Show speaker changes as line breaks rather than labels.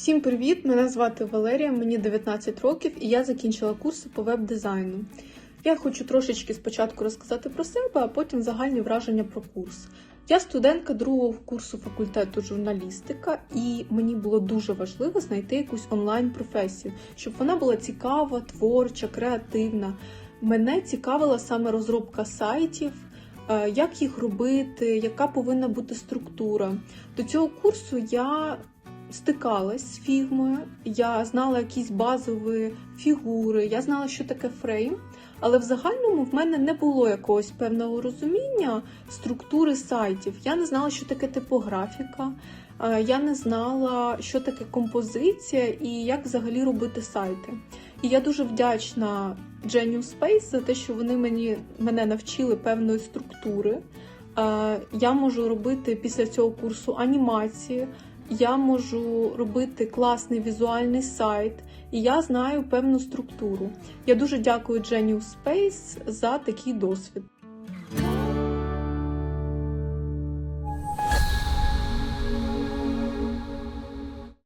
Всім привіт! Мене звати Валерія, мені 19 років і я закінчила курси по веб-дизайну. Я хочу трошечки спочатку розказати про себе, а потім загальні враження про курс. Я студентка другого курсу факультету журналістика, і мені було дуже важливо знайти якусь онлайн-професію, щоб вона була цікава, творча, креативна. Мене цікавила саме розробка сайтів, е, як їх робити, яка повинна бути структура. До цього курсу я стикалась з фігмою, я знала якісь базові фігури, я знала, що таке фрейм, але в загальному в мене не було якогось певного розуміння структури сайтів. Я не знала, що таке типографіка, е, я не знала, що таке композиція і як взагалі робити сайти. І я дуже вдячна Genius Space за те, що вони мені мене навчили певної структури. Е, Я можу робити після цього курсу анімації, я можу робити класний візуальний сайт, і я знаю певну структуру. Я дуже дякую Genius Space за такий досвід.